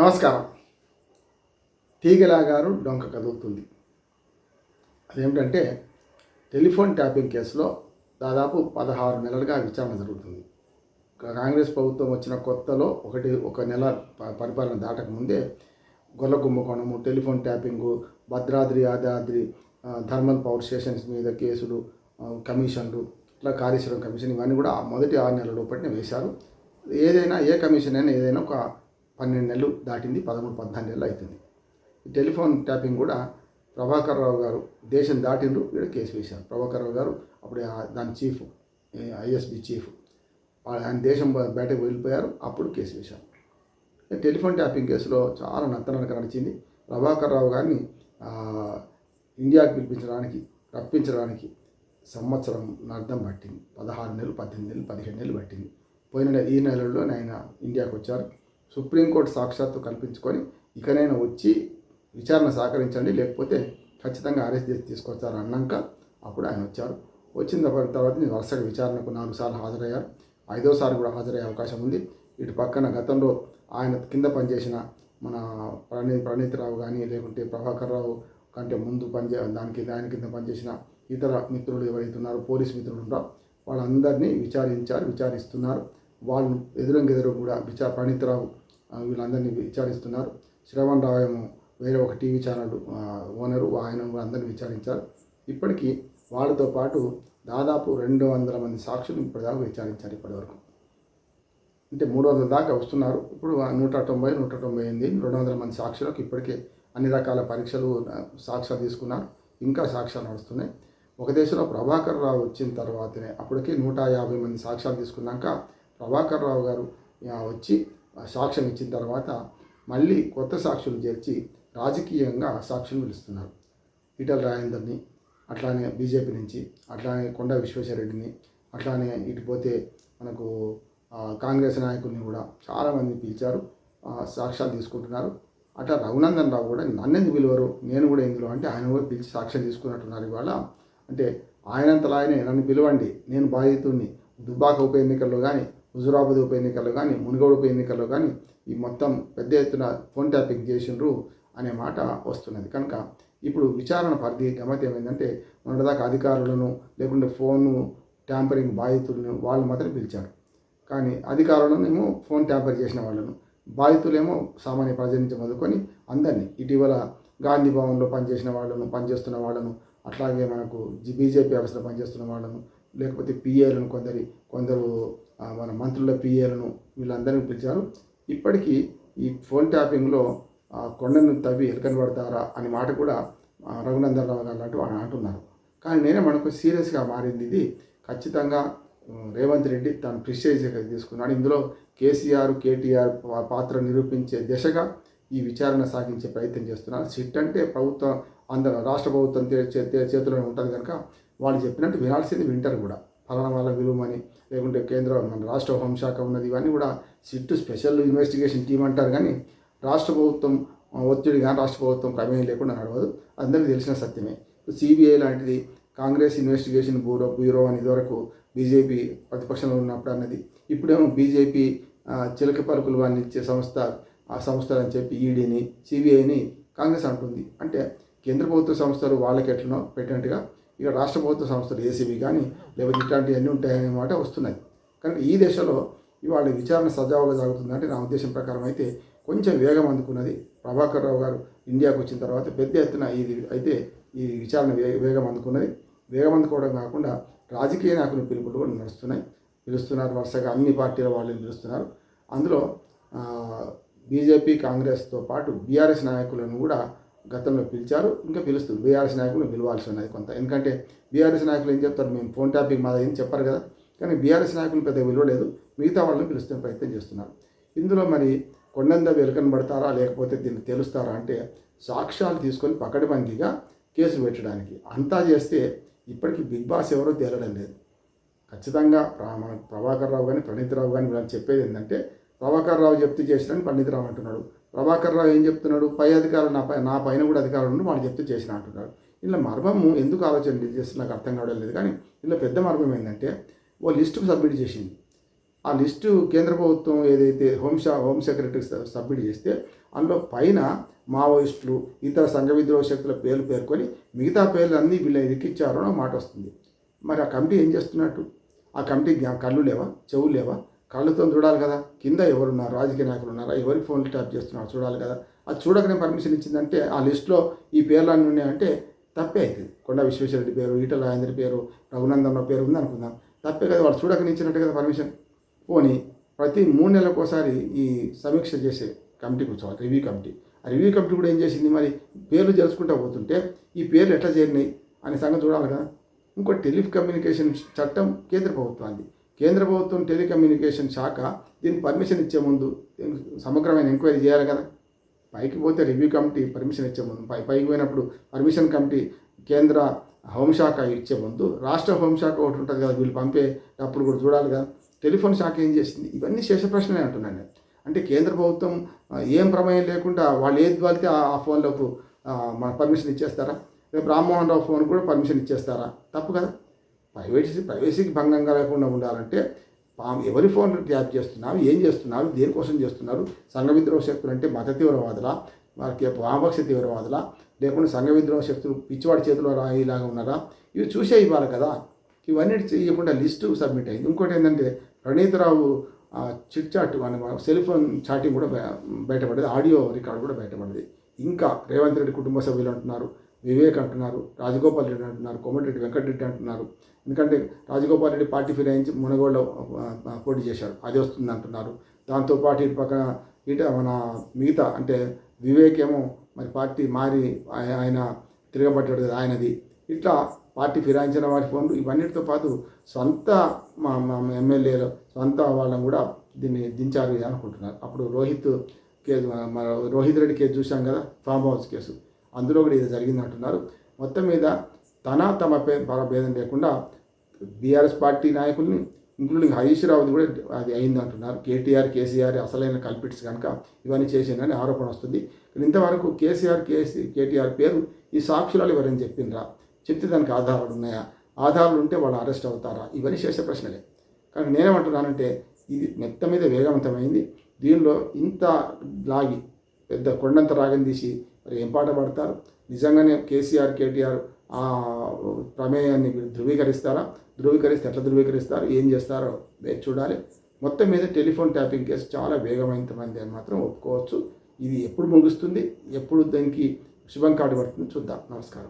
నమస్కారం. తీగలాగారు డొంక కదులుతుంది. అదేమిటంటే టెలిఫోన్ ట్యాపింగ్ కేసులో దాదాపు పదహారు నెలలుగా విచారణ జరుగుతుంది. కాంగ్రెస్ ప్రభుత్వం వచ్చిన కొత్తలో ఒకటి ఒక నెల పరిపాలన దాటక ముందే గొల్ల కుంభకోణము telephone tapping Bhadradri Yadadri thermal power stations మీద కేసులు కమిషన్లు ఇట్లా కార్యశ్రమ కమిషన్ ఇవన్నీ కూడా మొదటి ఆరు నెలల లోపలనే వేశారు. ఏదైనా ఏ కమిషన్ అయినా ఏదైనా ఒక పన్నెండు నెలలు దాటింది పదమూడు పద్నాలుగు నెలలు అవుతుంది ఈ టెలిఫోన్ ట్యాపింగ్ కూడా ప్రభాకర్ రావు గారు దేశం దాటిండ్రు వీడు కేసు వేశారు. ప్రభాకర్ రావు గారు అప్పుడు దాని చీఫ్ ఐఎస్బి చీఫ్ ఆయన దేశం బయటకు వెళ్ళిపోయారు అప్పుడు కేసు వేశారు. ఈ టెలిఫోన్ ట్యాపింగ్ కేసులో చాలా నత్తనడక నడిచింది. ప్రభాకర్ రావు గారిని ఇండియాకి పిలిపించడానికి రప్పించడానికి సంవత్సరం అర్థం పట్టింది. పదహారు నెలలు పద్దెనిమిది నెలలు పదిహేడు నెలలు పట్టింది. పోయిన ఈ నెలల్లో ఆయన ఇండియాకి వచ్చారు. సుప్రీంకోర్టు సాక్షాత్తు కల్పించుకొని ఇకనైనా వచ్చి విచారణ సహకరించండి లేకపోతే ఖచ్చితంగా అరెస్ట్ చేసి తీసుకొస్తారు అన్నాక అప్పుడు ఆయన వచ్చారు. వచ్చిన తర్వాత నేను వరుసగా విచారణకు నాలుగు సార్లు హాజరయ్యారు ఐదోసారి కూడా హాజరయ్యే అవకాశం ఉంది. ఇటు పక్కన గతంలో ఆయన కింద పనిచేసిన మన ప్రణీ ప్రణీత్ రావు కానీ లేకుంటే ప్రభాకర్ రావు కంటే ముందు పనిచే దానికి దాని కింద పనిచేసిన ఇతర మిత్రులు ఎవరైతే ఉన్నారో పోలీస్ మిత్రులు ఉన్నారో వాళ్ళందరినీ విచారించారు విచారిస్తున్నారు. వాళ్ళు ఎదురంగెదురు కూడా విచార ప్రణీత్ రావు వీళ్ళందరినీ విచారిస్తున్నారు. శ్రవణ్ రావు ఏమో వేరే ఒక టీవీ ఛానల్ ఓనరు ఆయన అందరిని విచారించారు. ఇప్పటికీ వాళ్ళతో పాటు దాదాపు రెండు వందల మంది సాక్షులు ఇప్పటిదాకా విచారించారు ఇప్పటివరకు. అంటే మూడు వందల దాకా వస్తున్నారు. ఇప్పుడు నూట తొంభై నూట తొంభై ఎనిమిది రెండు వందల మంది సాక్షులకు ఇప్పటికే అన్ని రకాల పరీక్షలు సాక్ష్యాలు తీసుకున్నారు. ఇంకా సాక్ష్యాలు నడుస్తున్నాయి. ఒక దేశంలో ప్రభాకర్ రావు వచ్చిన తర్వాతనే అప్పటికే నూట యాభై మంది సాక్ష్యాలు తీసుకున్నాక ప్రభాకర్ రావు గారు వచ్చి సాక్ష్యం ఇచ్చిన తర్వాత మళ్ళీ కొత్త సాక్షులు చేర్చి రాజకీయంగా సాక్షులు పిలుస్తున్నారు. ఈటల రాజేందర్ని అట్లానే బీజేపీ నుంచి అట్లానే కొండ విశ్వేశ్వరరెడ్డిని అట్లానే ఇటు పోతే మనకు కాంగ్రెస్ నాయకుల్ని కూడా చాలామంది పిలిచారు. సాక్ష్యాలు తీసుకుంటున్నారు. అట్లా రఘునందన్ రావు కూడా నన్నెందుకు పిలువరు? నేను కూడా ఇందులో అంటే ఆయన కూడా పిలిచి సాక్ష్యం తీసుకున్నట్టున్నారు ఇవాళ. అంటే ఆయనంతలా ఆయనే నన్ను పిలవండి. నేను బాధితుడిని. దుబ్బాక ఉప ఎన్నికల్లో కానీ హుజురాబాద్ ఉప ఎన్నికల్లో కానీ మునుగోడు ఉప ఎన్నికల్లో కానీ ఈ మొత్తం పెద్ద ఎత్తున ఫోన్ ట్యాపింగ్ చేసిండ్రు అనే మాట వస్తున్నది. కనుక ఇప్పుడు విచారణ పరిధి గమత ఏమైందంటే మొన్నటిదాకా అధికారులను లేకుంటే ఫోను ట్యాంపరింగ్ బాధితులను వాళ్ళు మాత్రం పిలిచారు. కానీ అధికారులనేమో ఫోన్ ట్యాంపర్ చేసిన వాళ్ళను బాధితులేమో సామాన్య ప్రజల నుంచి మొదలుకొని అందరినీ ఇటీవల గాంధీ భవన్లో పనిచేసిన వాళ్ళను పనిచేస్తున్న వాళ్ళను అట్లాగే మనకు బీజేపీ ఆఫీస్లో పనిచేస్తున్న వాళ్ళను లేకపోతే పిఏలను కొందరి కొందరు మన మంత్రుల పిఏలను వీళ్ళందరినీ పిలిచారు. ఇప్పటికీ ఈ ఫోన్ ట్యాపింగ్లో కొండను తవ్వి ఎలకనబడతారా పడతారా అని మాట కూడా ఆ, రఘునందన్ రావు గారు లాంటి వాళ్ళు అంటున్నారు. కానీ నేనే మనకు సీరియస్గా మారింది ఇది. ఖచ్చితంగా రేవంత్ రెడ్డి తను చేసి తీసుకున్నాడు. ఇందులో కేసీఆర్ కేటీఆర్ పాత్ర నిరూపించే దిశగా ఈ విచారణ సాగించే ప్రయత్నం చేస్తున్నారు. సిట్ అంటే ప్రభుత్వం అందరూ రాష్ట్ర ప్రభుత్వం తే- చేతిలోనే ఉంటుంది కనుక వాళ్ళు చెప్పినట్టు వినాల్సింది వింటారు కూడా. ఫలానా వాళ్ళ విలువమని లేకుంటే కేంద్ర మన రాష్ట్ర హోంశాఖ ఉన్నది. ఇవన్నీ కూడా సిట్ స్పెషల్ ఇన్వెస్టిగేషన్ టీం అంటారు కానీ రాష్ట్ర ప్రభుత్వం ఒత్తిడి కానీ రాష్ట్ర ప్రభుత్వం ప్రమేయం లేకుండా నడవదు. అందరికీ తెలిసిన సత్యమే. సిబిఐ లాంటిది కాంగ్రెస్ ఇన్వెస్టిగేషన్ బ్యూరో బ్యూరో అని ఇదివరకు బీజేపీ ప్రతిపక్షంలో ఉన్నప్పుడు అన్నది. ఇప్పుడేమో బీజేపీ చిలక పలుకులు వాళ్ళని ఇచ్చే సంస్థ ఆ సంస్థలు అని చెప్పి ఈడీని సిబిఐని కాంగ్రెస్ అంటుంది. అంటే కేంద్ర ప్రభుత్వ సంస్థలు వాళ్ళకి ఎట్లనో పెట్టినట్టుగా ఇక రాష్ట్ర ప్రభుత్వ సంస్థలు ఏసీబీ కానీ లేకపోతే ఇట్లాంటివన్నీ ఉంటాయనే మాట వస్తున్నాయి. కనుక ఈ దశలో ఇవాళ విచారణ సజావుగా జరుగుతుందంటే నా ఉద్దేశం ప్రకారం అయితే కొంచెం వేగం అందుకున్నది. ప్రభాకర్ రావు గారు ఇండియాకు వచ్చిన తర్వాత పెద్ద ఎత్తున ఇది అయితే ఈ విచారణ వేగ వేగం అందుకున్నది. వేగం అందుకోవడం కాకుండా రాజకీయ నాయకుల పిలుపులు కూడా నడుస్తున్నాయి. పిలుస్తున్నారు వరుసగా అన్ని పార్టీల వాళ్ళని పిలుస్తున్నారు. అందులో బీజేపీ కాంగ్రెస్తో పాటు బీఆర్ఎస్ నాయకులను కూడా గతంలో పిలిచారు ఇంకా పిలుస్తుంది. బీఆర్ఎస్ నాయకులు పిలవాల్సి ఉన్నది కొంత. ఎందుకంటే బీఆర్ఎస్ నాయకులు ఏం చెప్తారు? మేము ఫోన్ టాపిక్ మాది ఏం చెప్పారు కదా. కానీ బీఆర్ఎస్ నాయకులు పెద్ద విలువలేదు. మిగతా వాళ్ళని పిలుస్తున్న ప్రయత్నం చేస్తున్నారు. ఇందులో మరి కొండంద వెలుకనబడతారా లేకపోతే దీన్ని తెలుస్తారా? అంటే సాక్ష్యాలు తీసుకొని పకడ్బందీగా కేసు పెట్టడానికి. అంతా చేస్తే ఇప్పటికీ బిగ్ బాస్ ఎవరో తేలడం లేదు. ఖచ్చితంగా మన ప్రభాకర్ రావు కానీ ప్రణీత్ రావు కానీ వీళ్ళని చెప్పేది ఏంటంటే ప్రభాకర్ రావు చెప్తే చేసినని పండిత్ రావు అంటున్నాడు. ప్రభాకర్ రావు ఏం చెప్తున్నాడు? పై అధికారులు నా పై నా పైన కూడా అధికారులు ఉండి వాళ్ళు చెప్తే చేసిన అంటున్నాడు. ఇలా మర్మము ఎందుకు ఆలోచన చేస్తే నాకు అర్థం కావడం లేదు. కానీ ఇలా పెద్ద మర్మం ఏంటంటే ఓ లిస్టు సబ్మిట్ చేసింది. ఆ లిస్టు కేంద్ర ప్రభుత్వం ఏదైతే హోంశా హోమ్ సెక్రటరీ సబ్మిట్ చేస్తే అందులో పైన మావోయిస్టులు ఇతర సంఘ విద్రోహ శక్తుల పేర్లు పేర్కొని మిగతా పేర్లు అన్నీ వీళ్ళు ఎక్కిచ్చారు మాట వస్తుంది. మరి ఆ కమిటీ ఏం చేస్తున్నట్టు? ఆ కమిటీ కళ్ళు లేవా? చెవులు లేవా? కళ్ళతో చూడాలి కదా. కింద ఎవరున్నారు? రాజకీయ నాయకులు ఉన్నారా? ఎవరి ఫోన్లు ట్యాప్ చేస్తున్నారు చూడాలి కదా. అది చూడకనే పర్మిషన్ ఇచ్చిందంటే ఆ లిస్టులో ఈ పేర్లు అన్నీ ఉన్నాయంటే తప్పే అవుతుంది కొండ విశ్వేశ్వరరెడ్డి పేరు ఈటల రాజేంద్ర పేరు రఘునందన్ పేరు ఉంది అనుకుందాం తప్పే కదా వాళ్ళు చూడకని ఇచ్చినట్టు కదా పర్మిషన్ పోని ప్రతి మూడు నెలలకోసారి ఈ సమీక్ష చేసే కమిటీ కూర్చోవాలి రివ్యూ కమిటీ. ఆ రివ్యూ కమిటీ కూడా ఏం చేసింది? మరి పేర్లు తెలుసుకుంటూ పోతుంటే ఈ పేర్లు ఎట్లా చేరినాయి? అనే సంగతి చూడాలి కదా. ఇంకో టెలికమ్యూనికేషన్ చట్టం కేంద్ర ప్రభుత్వానికి కేంద్ర ప్రభుత్వం టెలికమ్యూనికేషన్ శాఖ దీనికి పర్మిషన్ ఇచ్చే ముందు సమగ్రమైన ఎంక్వైరీ చేయాలి కదా. పైకి పోతే రివ్యూ కమిటీ పర్మిషన్ ఇచ్చే ముందు పై పైకి పోయినప్పుడు పర్మిషన్ కమిటీ కేంద్ర హోంశాఖ ఇచ్చే ముందు రాష్ట్ర హోంశాఖ ఒకటి ఉంటుంది కదా వీళ్ళు పంపే అప్పుడు కూడా చూడాలి కదా. టెలిఫోన్ శాఖ ఏం చేసింది? ఇవన్నీ శేష ప్రశ్నలే అంటున్నాను నేను. అంటే కేంద్ర ప్రభుత్వం ఏం ప్రమేయం లేకుండా వాళ్ళు ఏది వాళ్తే ఆ ఫోన్లకు మన పర్మిషన్ ఇచ్చేస్తారా? రేపు రామ్మోహన్ రావు ఫోన్ కూడా పర్మిషన్ ఇచ్చేస్తారా? తప్పు కదా. ప్రైవేసీ ప్రైవేసీకి భంగం కలగకుండా ఉండాలంటే ఎవరి ఫోన్ ట్యాప్ చేస్తున్నారు ఏం చేస్తున్నారు దేనికోసం చేస్తున్నారు సంఘ విద్రోహ శక్తులు అంటే మత తీవ్రవాదుల వారికి వామపక్ష తీవ్రవాదుల లేకుంటే సంఘ విద్రోహ శక్తులు పిచ్చివాడి చేతిలో రాయిలాగా ఉన్నారా? ఇవి చూసే ఇవ్వాలి కదా. ఇవన్నీ చేయకుండా లిస్టు సబ్మిట్ అయింది. ఇంకోటి ఏంటంటే ప్రణీతరావు చిట్ చాట్ మన సెల్ ఫోన్ చాటింగ్ కూడా బయటపడేది బయటపడింది ఆడియో రికార్డు కూడా బయటపడింది ఇంకా రేవంత్ రెడ్డి కుటుంబ సభ్యులు అంటున్నారు. వివేక్ అంటున్నారు రాజగోపాల్ రెడ్డి అంటున్నారు కోమటిరెడ్డి వెంకటరెడ్డి అంటున్నారు. ఎందుకంటే రాజగోపాల్ రెడ్డి పార్టీ ఫిరాయించి మునగోళ్ళ పోటీ చేశారు అది వస్తుంది అంటున్నారు. దాంతోపాటు ఇటు పక్కన ఇట మన మిగతా అంటే వివేక్ ఏమో మరి పార్టీ మారి ఆయన తిరగబడ్డాడు కదా ఆయనది. ఇట్లా పార్టీ ఫిరాయించిన వారి ఫోన్లు ఇవన్నిటితో పాటు సొంత మా మా ఎమ్మెల్యేలు సొంత వాళ్ళని కూడా దీన్ని దించారు అనుకుంటున్నారు. అప్పుడు రోహిత్ కేసు మన రోహిత్ రెడ్డి కేసు చూసాం కదా ఫామ్ హౌస్ కేసు. అందులో కూడా ఇది జరిగింది అంటున్నారు మొత్తం మీద తన తమ పే భేదం లేకుండా బీఆర్ఎస్ పార్టీ నాయకుల్ని ఇంక్లూడింగ్ హరీష్ రావుది కూడా అది అయింది అంటున్నారు కేటీఆర్ కేసీఆర్ అసలైన కల్పిట్స్ కనుక ఇవన్నీ చేసిందని ఆరోపణ వస్తుంది. ఇంతవరకు కేసీఆర్ కేసీ కేటీఆర్ పేరు ఈ సాక్షురాలు ఎవరైనా చెప్పిండ్రా చెప్తే దానికి ఆధారాలు ఉన్నాయా? ఆధారాలు ఉంటే వాళ్ళు అరెస్ట్ అవుతారా? ఇవన్నీ చేసే ప్రశ్నలే. కానీ నేనేమంటున్నానంటే ఇది మెత్త మీద వేగవంతమైంది. దీనిలో ఇంత లాగి పెద్ద కొండంత రాగం తీసి ఏం పాట పడతారు? నిజంగానే కేసీఆర్ కేటీఆర్ ఆ ప్రమేయాన్ని ధృవీకరిస్తారా? ధృవీకరిస్తే ఎట్లా ధృవీకరిస్తారు? ఏం చేస్తారో వేచి చూడాలి. మొత్తం మీద టెలిఫోన్ ట్యాపింగ్ కేసు చాలా వేగవంతమైంది అని మాత్రం ఒప్పుకోవచ్చు. ఇది ఎప్పుడు ముగుస్తుంది? ఎప్పుడు దానికి శుభం కార్డు పడుతుంది చూద్దాం. నమస్కారం.